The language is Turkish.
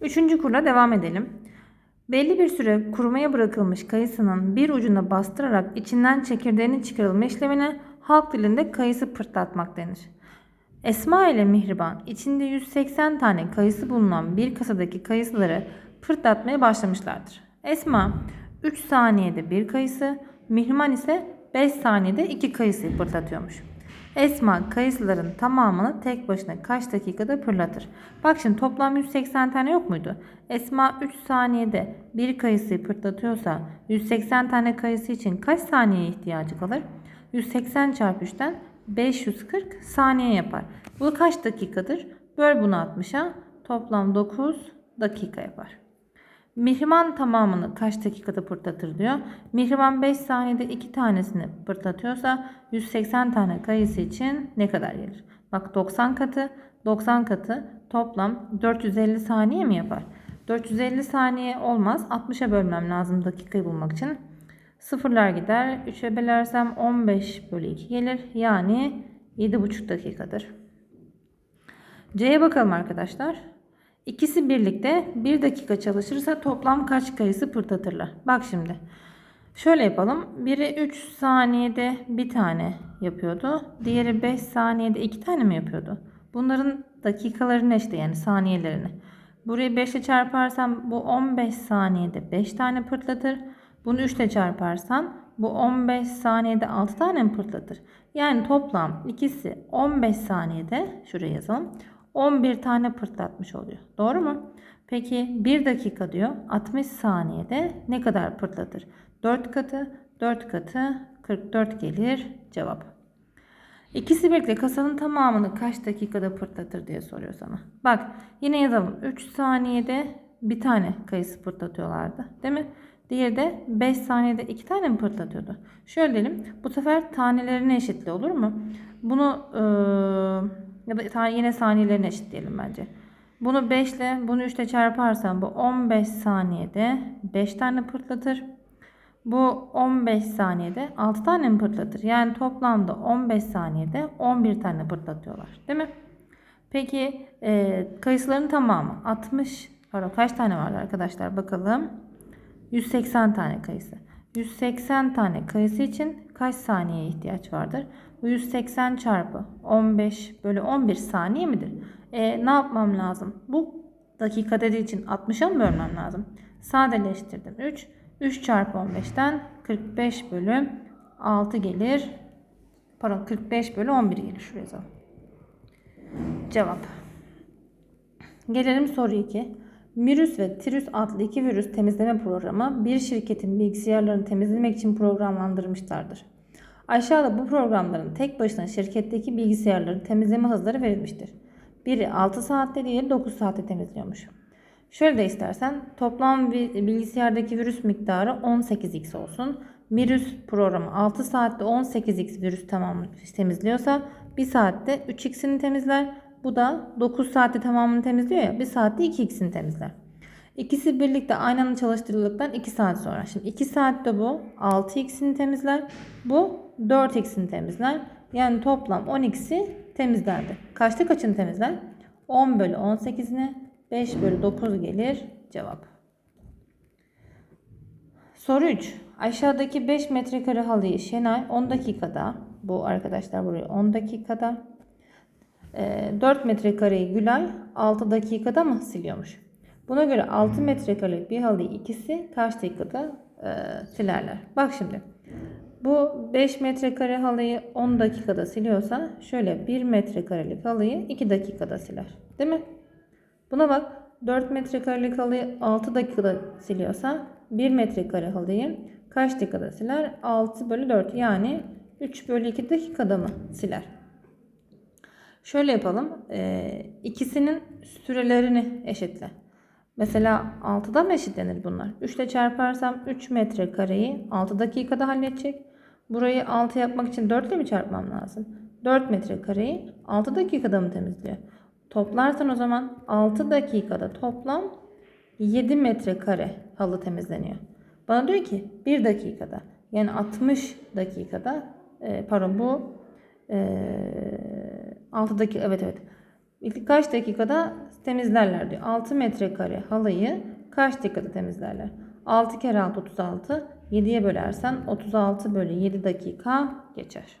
Üçüncü kurla devam edelim. Belli bir süre kurumaya bırakılmış kayısının bir ucuna bastırarak içinden çekirdeğinin çıkarılma işlemine halk dilinde kayısı pırtlatmak denir. Esma ile Mihriban içinde 180 tane kayısı bulunan bir kasadaki kayısıları pırtlatmaya başlamışlardır. Esma 3 saniyede bir kayısı, Mihriban ise 5 saniyede 2 kayısı pırtlatıyormuş. Esma kayısıların tamamını tek başına kaç dakikada pırlatır? Bak şimdi toplam 180 tane yok muydu? Esma 3 saniyede bir kayısıyı pırtlatıyorsa 180 tane kayısı için kaç saniye ihtiyacı kalır? 180 çarpı 3'ten 540 saniye yapar. Bu kaç dakikadır? Böl bunu 60'a toplam 9 dakika yapar. Mihriman tamamını kaç dakikada pırtlatır diyor. Mihriman 5 saniyede 2 tanesini pırtlatıyorsa 180 tane kayısı için ne kadar gelir? Bak 90 katı 90 katı toplam 450 saniye mi yapar? 450 saniye olmaz. 60'a bölmem lazım dakikayı bulmak için. Sıfırlar gider. 3'e bölersem 15 bölü 2 gelir. Yani 7,5 dakikadır. C'ye bakalım arkadaşlar. İkisi birlikte 1 dakika çalışırsa toplam kaç kayısı pırtlatırlar? Bak şimdi. Şöyle yapalım. Biri 3 saniyede bir tane yapıyordu. Diğeri 5 saniyede 2 tane mi yapıyordu? Bunların dakikalarını işte yani saniyelerini. Burayı 5 ile çarparsam bu 15 saniyede 5 tane pırtlatır. Bunu 3 ile çarparsan bu 15 saniyede 6 tane mi pırtlatır? Yani toplam ikisi 15 saniyede şuraya yazalım. 11 tane pırtlatmış oluyor. Doğru mu? Peki 1 dakika diyor 60 saniyede ne kadar pırtlatır? 4 katı 4 katı 44 gelir cevap. İkisi birlikte kasanın tamamını kaç dakikada pırtlatır diye soruyor sana. Bak yine yazalım. 3 saniyede bir tane kayısı pırtlatıyorlardı. Değil mi? Diğeri de 5 saniyede 2 tane mi pırtlatıyordu? Şöyle diyelim. Bu sefer tanelerini eşitli olur mu? Bunu eee, ya da yine saniyelerini eşitleyelim bence. Bunu 5 ile bunu 3 ile çarparsam bu 15 saniyede 5 tane pırtlatır. Bu 15 saniyede 6 tane mi pırtlatır? Yani toplamda 15 saniyede 11 tane pırtlatıyorlar. Değil mi? Peki e, kayısıların tamamı 60 pardon kaç tane vardı arkadaşlar bakalım. 180 tane kayısı. 180 tane kayısı için kaç saniye ihtiyaç vardır? Bu 180 çarpı 15 bölü 11 saniye midir? E, ne yapmam lazım? Bu dakika dediği için 60'a mı bölmem lazım? Sadeleştirdim. 3. 3 çarpı 15'ten 45 bölü 6 gelir. Pardon 45 bölü 11 gelir. Şuraya. Cevap. Gelelim soru 2. Mirus ve Tirus adlı iki virüs temizleme programı bir şirketin bilgisayarlarını temizlemek için programlandırmışlardır. Aşağıda bu programların tek başına şirketteki bilgisayarların temizleme hızları verilmiştir. Biri 6 saatte diğeri 9 saatte temizliyormuş. Şöyle de istersen toplam bilgisayardaki virüs miktarı 18x olsun. Virüs programı 6 saatte 18x virüs tamam temizliyorsa 1 saatte 3x'ini temizler. Bu da 9 saatte tamamını temizliyor ya 1 saatte 2x'ini temizler. İkisi birlikte aynı anda çalıştırıldıktan 2 saat sonra. Şimdi 2 saatte bu 6x'ini temizler. Bu 4x'ini temizler. Yani toplam 10x'i temizlerdi. Kaçta kaçını temizler? 10 bölü 18'ine 5 bölü 9 gelir cevap. Soru 3. Aşağıdaki 5 metrekare halıyı Şenay 10 dakikada, bu arkadaşlar buraya 10 dakikada, 4 metrekareyi Gülay 6 dakikada mı siliyormuş? Buna göre 6 metrekare bir halıyı ikisi kaç dakikada e, silerler? Bak şimdi. Bu 5 metrekare halıyı 10 dakikada siliyorsa şöyle 1 metrekarelik halıyı 2 dakikada siler. Değil mi? Buna bak 4 metrekarelik halıyı 6 dakikada siliyorsa 1 metrekare halıyı kaç dakikada siler? 6 bölü 4 yani 3 bölü 2 dakikada mı siler? Şöyle yapalım. Ee, ikisinin sürelerini eşitle. Mesela 6'da mı eşitlenir bunlar? 3 ile çarparsam 3 metrekareyi 6 dakikada halledecek. Burayı 6 yapmak için 4 ile mi çarpmam lazım? 4 metrekareyi 6 dakikada mı temizliyor? Toplarsan o zaman 6 dakikada toplam 7 metrekare halı temizleniyor. Bana diyor ki 1 dakikada yani 60 dakikada e, pardon bu e, 6 dakika evet evet kaç dakikada temizlerler diyor. 6 metrekare halıyı kaç dakikada temizlerler? 6 kere 6 36. 7'ye bölersen 36 bölü 7 dakika geçer.